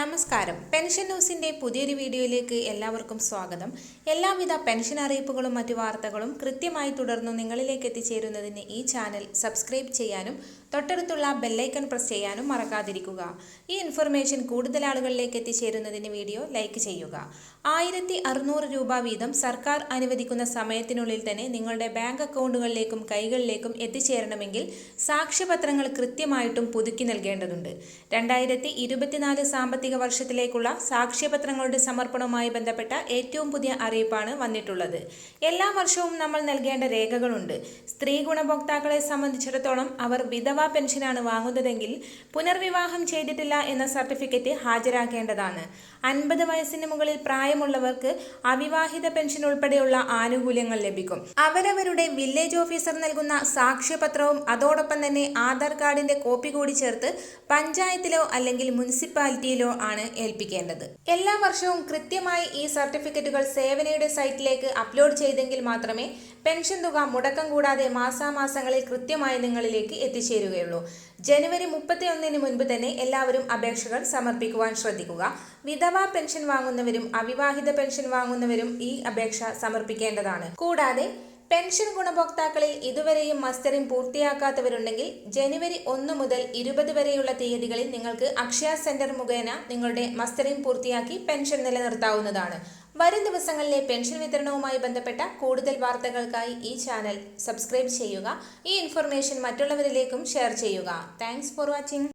നമസ്കാരം. പെൻഷൻ ന്യൂസിന്റെ പുതിയൊരു വീഡിയോയിലേക്ക് എല്ലാവർക്കും സ്വാഗതം. എല്ലാവിധ പെൻഷൻ അറിയിപ്പുകളും മറ്റു വാർത്തകളും കൃത്യമായി തുടർന്നു നിങ്ങളിലേക്ക് എത്തിച്ചേരുന്നതിന് ഈ ചാനൽ സബ്സ്ക്രൈബ് ചെയ്യാനും തൊട്ടടുത്തുള്ള ബെല്ലൈക്കൺ പ്രസ് ചെയ്യാനും മറക്കാതിരിക്കുക. ഈ ഇൻഫർമേഷൻ കൂടുതൽ ആളുകളിലേക്ക് എത്തിച്ചേരുന്നതിന് വീഡിയോ ലൈക്ക് ചെയ്യുക. ആയിരത്തി അറുന്നൂറ് രൂപ വീതം സർക്കാർ അനുവദിക്കുന്ന സമയത്തിനുള്ളിൽ തന്നെ നിങ്ങളുടെ ബാങ്ക് അക്കൗണ്ടുകളിലേക്കും കൈകളിലേക്കും എത്തിച്ചേരണമെങ്കിൽ സാക്ഷ്യപത്രങ്ങൾ കൃത്യമായിട്ടും പുതുക്കി നൽകേണ്ടതുണ്ട്. രണ്ടായിരത്തി ഇരുപത്തിനാല് സാമ്പത്തിക വർഷത്തിലേക്കുള്ള സാക്ഷ്യപത്രങ്ങളുടെ സമർപ്പണവുമായി ബന്ധപ്പെട്ട ഏറ്റവും പുതിയ അറിയിപ്പാണ് വന്നിട്ടുള്ളത്. എല്ലാ വർഷവും നമ്മൾ നൽകേണ്ട രേഖകളുണ്ട്. സ്ത്രീ ഗുണഭോക്താക്കളെ സംബന്ധിച്ചിടത്തോളം അവർ വിധവാ പെൻഷനാണ് വാങ്ങുന്നതെങ്കിൽ പുനർവിവാഹം ചെയ്തിട്ടില്ല എന്ന സർട്ടിഫിക്കറ്റ് ഹാജരാക്കേണ്ടതാണ്. അൻപത് വയസ്സിന് മുകളിൽ പ്രായമുള്ളവർക്ക് അവിവാഹിത പെൻഷൻ ഉൾപ്പെടെയുള്ള ആനുകൂല്യങ്ങൾ ലഭിക്കും. അവരവരുടെ വില്ലേജ് ഓഫീസർ നൽകുന്ന സാക്ഷ്യപത്രവും അതോടൊപ്പം തന്നെ ആധാർ കാർഡിന്റെ കോപ്പി കൂടി ചേർത്ത് പഞ്ചായത്തിലോ അല്ലെങ്കിൽ മുനിസിപ്പാലിറ്റിയിലോ ആണ് ഏൽപ്പിക്കേണ്ടത്. എല്ലാ വർഷവും കൃത്യമായി ഈ സർട്ടിഫിക്കറ്റുകൾ സേവനയുടെ സൈറ്റിലേക്ക് അപ്ലോഡ് ചെയ്തെങ്കിൽ മാത്രമേ പെൻഷൻ തുക മുടക്കം കൂടാതെ മാസാമാസങ്ങളിൽ കൃത്യമായി നിങ്ങളിലേക്ക് എത്തിച്ചേരുകയുള്ളൂ. ജനുവരി മുപ്പത്തി ഒന്നിന് മുൻപ് തന്നെ എല്ലാവരും അപേക്ഷകൾ സമർപ്പിക്കുവാൻ ശ്രദ്ധിക്കുക. വിധവ പെൻഷൻ വാങ്ങുന്നവരും അവിവാഹിത പെൻഷൻ വാങ്ങുന്നവരും ഈ അപേക്ഷ സമർപ്പിക്കേണ്ടതാണ്. കൂടാതെ പെൻഷൻ ഗുണഭോക്താക്കളിൽ ഇതുവരെയും മസ്റ്ററിംഗ് പൂർത്തിയാക്കാത്തവരുണ്ടെങ്കിൽ ജനുവരി ഒന്ന് മുതൽ ഇരുപത് വരെയുള്ള തീയതികളിൽ നിങ്ങൾക്ക് അക്ഷയ സെന്റർ മുഖേന നിങ്ങളുടെ മസ്റ്ററിംഗ് പൂർത്തിയാക്കി പെൻഷൻ നിലനിർത്താവുന്നതാണ്. വരും ദിവസങ്ങളിലെ പെൻഷൻ വിതരണവുമായി ബന്ധപ്പെട്ട കൂടുതൽ വാർത്തകൾക്കായി ഈ ചാനൽ സബ്സ്ക്രൈബ് ചെയ്യുക. ഈ ഇൻഫർമേഷൻ മറ്റുള്ളവരിലേക്കും ഷെയർ ചെയ്യുക. Thanks for watching.